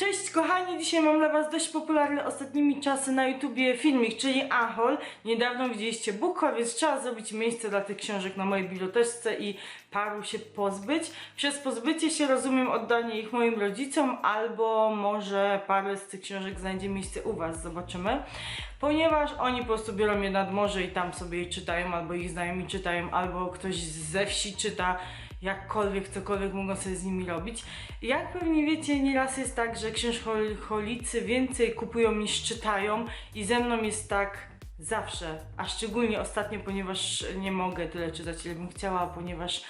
Cześć kochani, dzisiaj mam dla was dość popularny ostatnimi czasy na YouTubie filmik, czyli Ahol. Niedawno widzieliście Bukwa, więc trzeba zrobić miejsce dla tych książek na mojej biblioteczce i paru się pozbyć. Przez pozbycie się rozumiem oddanie ich moim rodzicom, albo może parę z tych książek znajdzie miejsce u was, zobaczymy. Ponieważ oni po prostu biorą je nad morze i tam sobie je czytają, albo ich znajomi czytają, albo ktoś ze wsi czyta jakkolwiek, cokolwiek mogą sobie z nimi robić. Jak pewnie wiecie, nieraz jest tak, że księżholicy więcej kupują niż czytają i ze mną jest tak zawsze, a szczególnie ostatnio, ponieważ nie mogę tyle czytać, ile bym chciała, ponieważ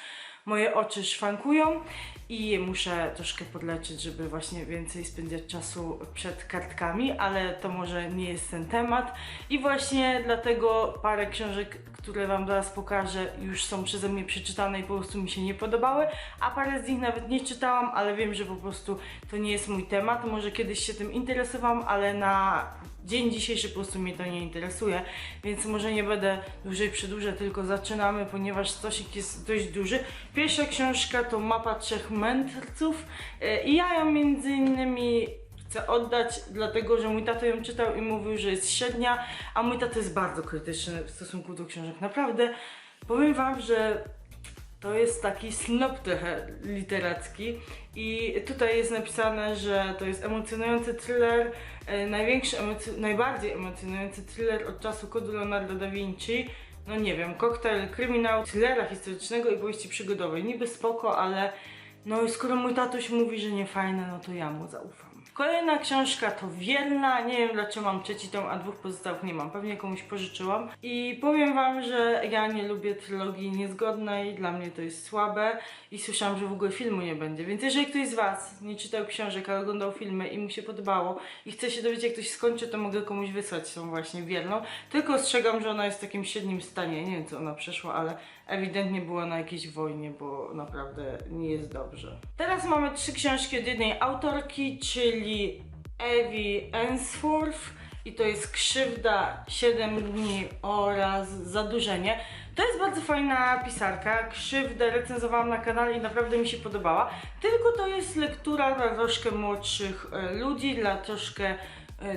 moje oczy szwankują i muszę troszkę podleczyć, żeby właśnie więcej spędzać czasu przed kartkami, ale to może nie jest ten temat. I właśnie dlatego parę książek, które Wam teraz pokażę, już są przeze mnie przeczytane i po prostu mi się nie podobały, a parę z nich nawet nie czytałam, ale wiem, że po prostu to nie jest mój temat. Może kiedyś się tym interesowałam, ale na dzień dzisiejszy po prostu mnie to nie interesuje, więc może nie będę dłużej przedłużać, tylko zaczynamy, ponieważ stosik jest dość duży. Pierwsza książka to Mapa Trzech Mędrców e, i ja ją między innymi chcę oddać, dlatego że mój tato ją czytał i mówił, że jest średnia, a mój tato jest bardzo krytyczny w stosunku do książek. Naprawdę powiem wam, że to jest taki snop trochę literacki i tutaj jest napisane, że to jest emocjonujący thriller, e, największy, najbardziej emocjonujący thriller od czasu kodu Leonardo da Vinci. No nie wiem, koktajl kryminał, thrillera historycznego i powieści przygodowej. Niby spoko, ale no i skoro mój tatuś mówi, że nie fajne, no to ja mu zaufam. Kolejna książka to Wierna. Nie wiem dlaczego mam trzeci tom, a dwóch pozostałych nie mam. Pewnie komuś pożyczyłam. I powiem wam, że ja nie lubię trylogii niezgodnej. Dla mnie to jest słabe i słyszałam, że w ogóle filmu nie będzie. Więc jeżeli ktoś z was nie czytał książek, ale oglądał filmy i mu się podobało i chce się dowiedzieć jak to się skończy, to mogę komuś wysłać tą właśnie Wierną. Tylko ostrzegam, że ona jest w takim średnim stanie. Nie wiem co ona przeszła, ale ewidentnie była na jakiejś wojnie, bo naprawdę nie jest dobrze. Teraz mamy trzy książki od jednej autorki, czyli Evi Ensworth i to jest Krzywda 7 dni oraz Zadłużenie. To jest bardzo fajna pisarka. Krzywdę recenzowałam na kanale i naprawdę mi się podobała. Tylko to jest lektura dla troszkę młodszych e, ludzi, dla troszkę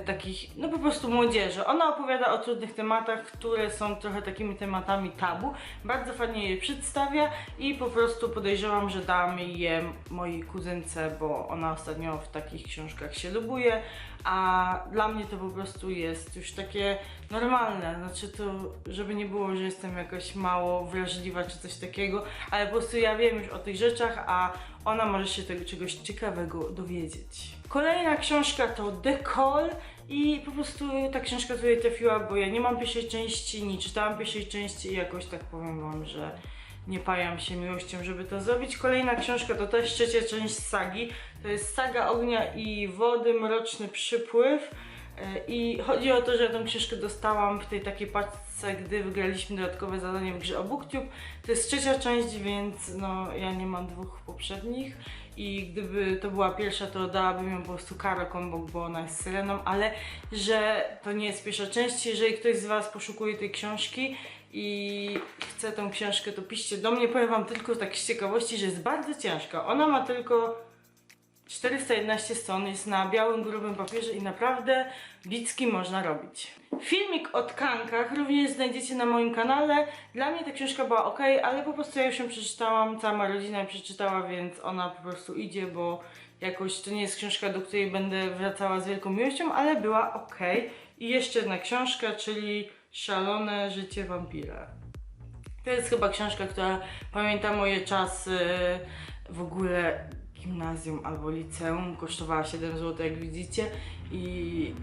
takich, no po prostu młodzieży. Ona opowiada o trudnych tematach, które są trochę takimi tematami tabu. Bardzo fajnie je przedstawia i po prostu podejrzewam, że dam je mojej kuzynce, bo ona ostatnio w takich książkach się lubuje, a dla mnie to po prostu jest już takie normalne. Znaczy to, żeby nie było, że jestem jakoś mało wrażliwa czy coś takiego, ale po prostu ja wiem już o tych rzeczach, a ona może się tego czegoś ciekawego dowiedzieć. Kolejna książka to Call i po prostu ta książka tutaj trafiła, bo ja nie mam pierwszej części, nie czytałam pierwszej części i jakoś tak powiem wam, że nie pajam się miłością, żeby to zrobić. Kolejna książka to też trzecia część sagi. To jest Saga Ognia i Wody, Mroczny Przypływ. E, I chodzi o to, że tę książkę dostałam w tej takiej paczce, gdy wygraliśmy dodatkowe zadanie w grze o BookTube. To jest trzecia część, więc no ja nie mam dwóch poprzednich i gdyby to była pierwsza, to dałabym ją po prostu Karo Kombok, bo ona jest syreną, ale że to nie jest pierwsza część, jeżeli ktoś z Was poszukuje tej książki i chce tą książkę, to piszcie do mnie. Powiem Wam tylko tak z ciekawości, że jest bardzo ciężka. Ona ma tylko 411 stron, jest na białym, grubym papierze i naprawdę bicki można robić. Filmik o tkankach również znajdziecie na moim kanale. Dla mnie ta książka była ok, ale po prostu ja już ją przeczytałam, cała moja rodzina ją przeczytała, więc ona po prostu idzie, bo jakoś to nie jest książka, do której będę wracała z wielką miłością, ale była ok. I jeszcze jedna książka, czyli Szalone życie wampira. To jest chyba książka, która pamięta moje czasy w ogóle gimnazjum albo liceum. Kosztowała 7 zł, jak widzicie, i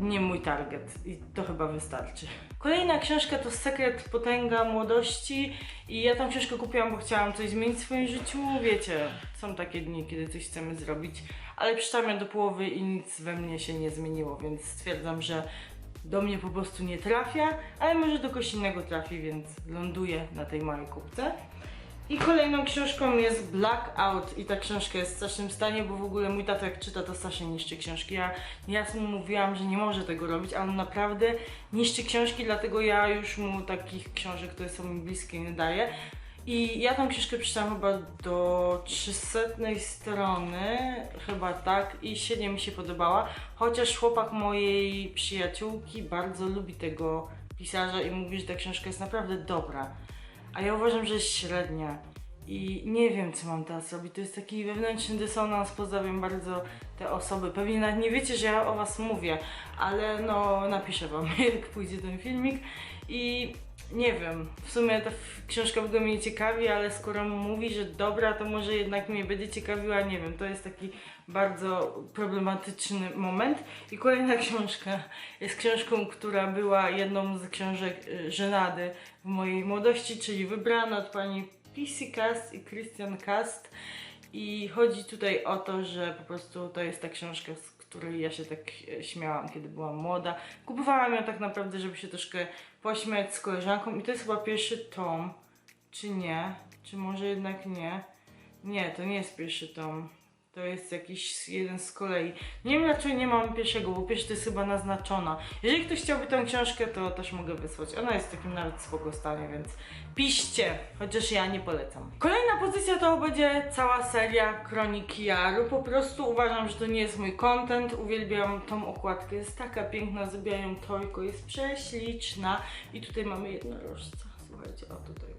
nie mój target. I to chyba wystarczy. Kolejna książka to Sekret Potęga Młodości. I ja tą książkę kupiłam, bo chciałam coś zmienić w swoim życiu. Wiecie, są takie dni, kiedy coś chcemy zrobić, ale przeczytałam ją do połowy i nic we mnie się nie zmieniło, więc stwierdzam, że do mnie po prostu nie trafia, ale może do kogoś innego trafi, więc ląduje na tej mojej kupce. I kolejną książką jest Blackout i ta książka jest w strasznym stanie, bo w ogóle mój tata jak czyta to strasznie niszczy książki. Ja nieraz mu mówiłam, że nie może tego robić, ale on naprawdę niszczy książki, dlatego ja już mu takich książek, które są mi bliskie nie daję. I ja tą książkę przeczytałam chyba do 300 strony, chyba tak, i średnio mi się podobała. Chociaż chłopak mojej przyjaciółki bardzo lubi tego pisarza i mówi, że ta książka jest naprawdę dobra. A ja uważam, że jest średnia. I nie wiem, co mam teraz robić. To jest taki wewnętrzny dysonans. Pozdrawiam bardzo te osoby. Pewnie nawet nie wiecie, że ja o was mówię, ale no napiszę wam, jak pójdzie ten filmik. I nie wiem, w sumie ta książka w ogóle mnie nie ciekawi, ale skoro mówi, że dobra, to może jednak mnie będzie ciekawiła, nie wiem, to jest taki bardzo problematyczny moment. I kolejna książka jest książką, która była jedną z książek y, żenady w mojej młodości, czyli wybrana od pani PC Cast i Christian Cast. I chodzi tutaj o to, że po prostu to jest ta książka, z której ja się tak e, śmiałam, kiedy byłam młoda. Kupowałam ją tak naprawdę, żeby się troszkę pośmiać z koleżanką i to jest chyba pierwszy tom, czy nie? Czy może jednak nie? Nie, to nie jest pierwszy tom. To jest jakiś jeden z kolei. Nie wiem dlaczego nie mam pierwszego, bo pierwszy to jest chyba naznaczona. Jeżeli ktoś chciałby tę książkę, to też mogę wysłać. Ona jest w takim nawet spoko stanie, więc piszcie, chociaż ja nie polecam. Kolejna pozycja to będzie cała seria Kroniki Jaru. Po prostu uważam, że to nie jest mój content. Uwielbiam tą okładkę. Jest taka piękna, zrobiają trojko, jest prześliczna. I tutaj mamy jednorożca. Słuchajcie, o tutaj.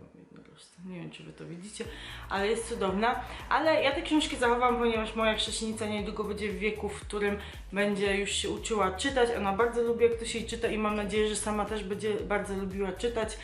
Nie wiem, czy wy to widzicie, ale jest cudowna. Ale ja te książki zachowam, ponieważ moja chrześcijanica niedługo będzie w wieku, w którym będzie już się uczyła czytać. Ona bardzo lubi, jak ktoś jej czyta i mam nadzieję, że sama też będzie bardzo lubiła czytać.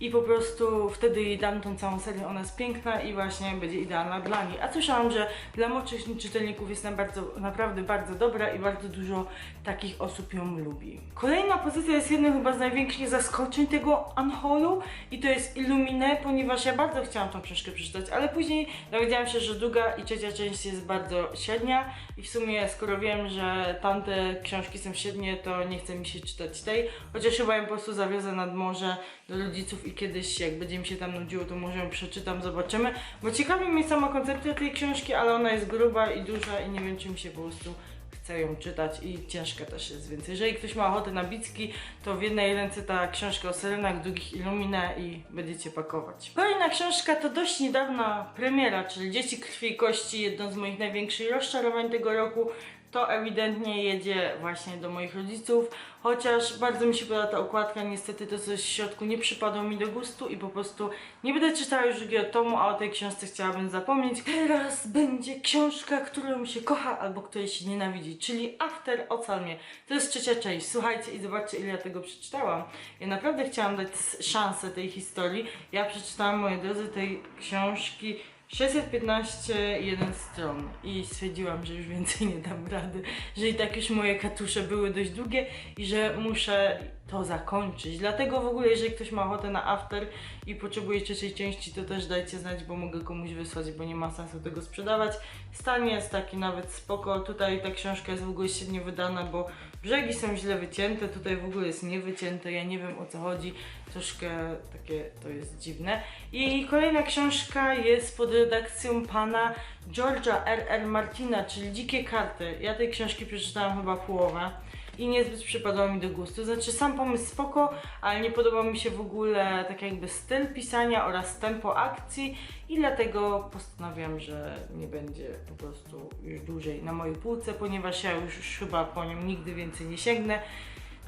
I po prostu wtedy jej dam tą całą serię, ona jest piękna i właśnie będzie idealna dla niej. A słyszałam, że dla młodszych czytelników jest bardzo, naprawdę bardzo dobra i bardzo dużo takich osób ją lubi. Kolejna pozycja jest jednym chyba z największych zaskoczeń tego Unholu i to jest Illumine, ponieważ ja bardzo chciałam tą książkę przeczytać, ale później dowiedziałam się, że druga i trzecia część jest bardzo średnia i w sumie skoro wiem, że tamte książki są średnie, to nie chce mi się czytać tej, chociaż chyba ją po prostu zawiozę nad morze do rodziców i kiedyś jak będzie mi się tam nudziło, to może ją przeczytam, zobaczymy, bo ciekawi mnie sama koncepcja tej książki, ale ona jest gruba i duża i nie wiem czy mi się po prostu chce ją czytać i ciężka też jest, więc jeżeli ktoś ma ochotę na bicki, to w jednej ręce ta książka o syrenach, w drugich Illumine i będziecie pakować. Kolejna książka to dość niedawna premiera, czyli Dzieci Krwi i Kości, jedno z moich największych rozczarowań tego roku. To ewidentnie jedzie właśnie do moich rodziców, chociaż bardzo mi się podoba ta okładka, niestety to coś w środku nie przypadło mi do gustu i po prostu nie będę czytała już drugiego tomu, a o tej książce chciałabym zapomnieć. Teraz będzie książka, którą się kocha albo której się nienawidzi, czyli After Ocal mnie. To jest trzecia część. Słuchajcie i zobaczcie ile ja tego przeczytałam. Ja naprawdę chciałam dać szansę tej historii. Ja przeczytałam, moi drodzy, tej książki 615 jeden stron. I stwierdziłam, że już więcej nie dam rady, że i tak już moje katusze były dość długie i że muszę to zakończyć. Dlatego w ogóle, jeżeli ktoś ma ochotę na after i potrzebuje trzeciej części, to też dajcie znać, bo mogę komuś wysłać, bo nie ma sensu tego sprzedawać. Stan jest taki nawet spoko. Tutaj ta książka jest w ogóle średnio wydana, bo brzegi są źle wycięte, tutaj w ogóle jest niewycięte, ja nie wiem o co chodzi. Troszkę takie to jest dziwne. I kolejna książka jest pod redakcją pana George'a R.R. Martina, czyli Dzikie Karty. Ja tej książki przeczytałam chyba połowę i niezbyt przypadał mi do gustu. Znaczy sam pomysł spoko, ale nie podobał mi się w ogóle tak jakby styl pisania oraz tempo akcji i dlatego postanowiłam, że nie będzie po prostu już dłużej na mojej półce, ponieważ ja już, już chyba po nią nigdy więcej nie sięgnę.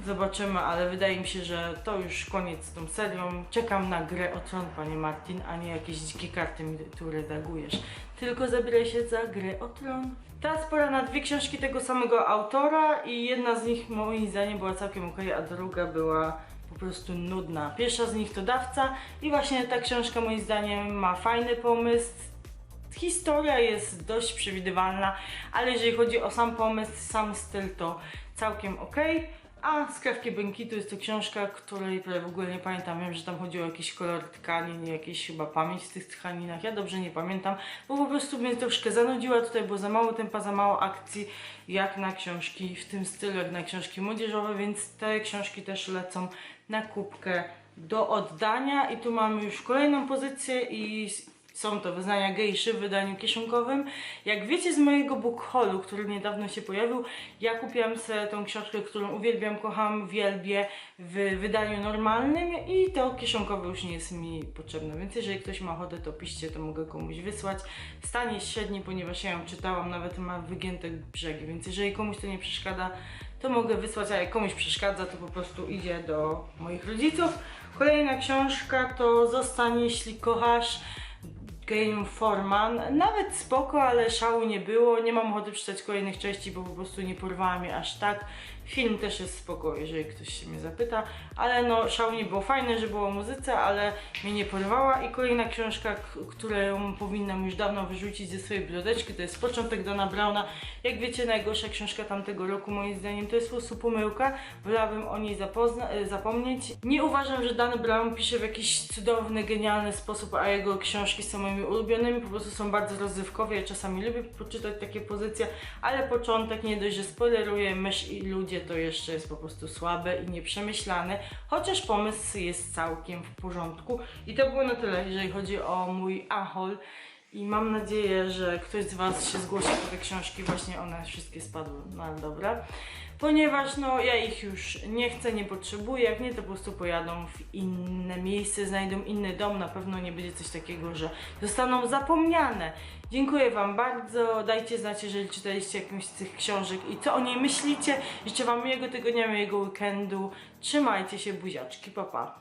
Zobaczymy, ale wydaje mi się, że to już koniec z tą serią. Czekam na grę o tron, panie Martin, a nie jakieś dzikie karty mi tu redagujesz. Tylko zabieraj się za grę o tron. Teraz pora na dwie książki tego samego autora i jedna z nich moim zdaniem była całkiem ok, a druga była po prostu nudna. Pierwsza z nich to Dawca i właśnie ta książka moim zdaniem ma fajny pomysł, Historia jest dość przewidywalna, ale jeżeli chodzi o sam pomysł, sam styl, to całkiem ok. A Skrawki Błękitu jest to książka, której prawie w ogóle nie pamiętam. Wiem, że tam chodziło o jakiś kolor tkanin, jakieś chyba pamięć w tych tkaninach. Ja dobrze nie pamiętam, bo po prostu mnie troszkę zanudziła. Tutaj było za mało tempa, za mało akcji, jak na książki w tym stylu, jak na książki młodzieżowe, więc te książki też lecą na kubkę do oddania. I tu mamy już kolejną pozycję i Są to wyznania gejszy w wydaniu kieszonkowym. Jak wiecie z mojego book haulu, który niedawno się pojawił, ja kupiłam sobie tą książkę, którą uwielbiam, kocham, wielbię w wydaniu normalnym i to kieszonkowe już nie jest mi potrzebne. Więc jeżeli ktoś ma ochotę, to piszcie, to mogę komuś wysłać. Stan jest średni, ponieważ ja ją czytałam, nawet ma wygięte brzegi, więc jeżeli komuś to nie przeszkadza, to mogę wysłać, a jak komuś przeszkadza, to po prostu idzie do moich rodziców. Kolejna książka to Zostań, jeśli kochasz. Game Foreman. Nawet spoko, ale szału nie było. Nie mam ochoty przeczytać kolejnych części, bo po prostu nie porwała mnie aż tak. Film też jest spoko, jeżeli ktoś się mnie zapyta, ale no szału nie było. Fajne, że było muzyce, ale mnie nie porwała. I kolejna książka, którą powinnam już dawno wyrzucić ze swojej biblioteczki, to jest Początek Dona Browna. Jak wiecie, najgorsza książka tamtego roku moim zdaniem to jest po prostu pomyłka. Wolałabym o niej e, zapomnieć. Nie uważam, że Dan Brown pisze w jakiś cudowny, genialny sposób, a jego książki są moimi ulubionymi. Po prostu są bardzo rozrywkowe. Ja czasami lubię poczytać takie pozycje, ale początek nie dość, że spoileruje mysz i ludzie, to jeszcze jest po prostu słabe i nieprzemyślane. Chociaż pomysł jest całkiem w porządku. I to było na tyle, jeżeli chodzi o mój ahol. I mam nadzieję, że ktoś z Was się zgłosi po te książki, właśnie one wszystkie spadły, no ale dobra. Ponieważ no ja ich już nie chcę, nie potrzebuję, jak nie to po prostu pojadą w inne miejsce, znajdą inny dom, na pewno nie będzie coś takiego, że zostaną zapomniane. Dziękuję Wam bardzo, dajcie znać, jeżeli czytaliście jakąś z tych książek i co o niej myślicie. Życzę Wam miłego tygodnia, miłego weekendu, trzymajcie się, buziaczki, pa pa.